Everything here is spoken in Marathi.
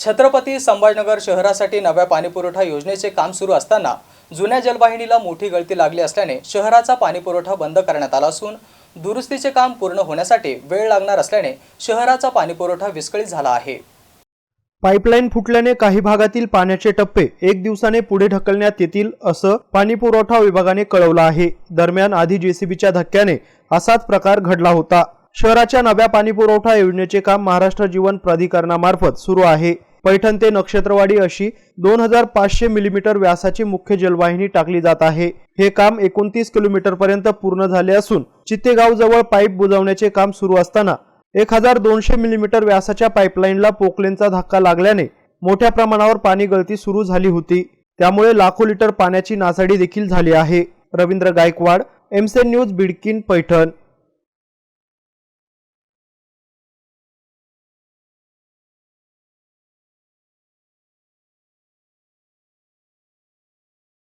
छत्रपती संभाजनगर शहरासाठी नव्या पाणीपुरवठा योजनेचे काम सुरू असताना जुन्या जलवाहिनीला मोठी गळती लागली असल्याने शहराचा पाणीपुरवठा बंद करण्यात आला असून दुरुस्तीचे काम पूर्ण होण्यासाठी वेळ लागणार असल्याने शहराचा पाणीपुरवठा विस्कळीत झाला आहे. पाईपलाईन फुटल्याने काही भागातील पाण्याचे टप्पे एक दिवसाने पुढे ढकलण्यात येतील असं पाणीपुरवठा विभागाने कळवलं आहे. दरम्यान आधी जेसीबीच्या धक्क्याने असाच प्रकार घडला होता. शहराच्या नव्या पाणीपुरवठा योजनेचे काम महाराष्ट्र जीवन प्राधिकरणामार्फत सुरू आहे. पैठण ते नक्षत्रवाडी अशी दोन हजार पाचशे मिलीमीटर व्यासाची मुख्य जलवाहिनी टाकली जात आहे. हे काम एकोणतीस किलोमीटर पर्यंत पूर्ण झाले असून चित्तेगाव जवळ पाईप बुजवण्याचे काम सुरू असताना एक हजार दोनशे मिलीमीटर व्यासाच्या पाईपलाईनला पोकलेनचा धक्का लागल्याने मोठ्या प्रमाणावर पाणी गळती सुरू झाली होती. त्यामुळे लाखो लिटर पाण्याची नासाडी देखील झाली आहे. रवींद्र गायकवाड एमसेन न्यूज बिडकिन पैठण.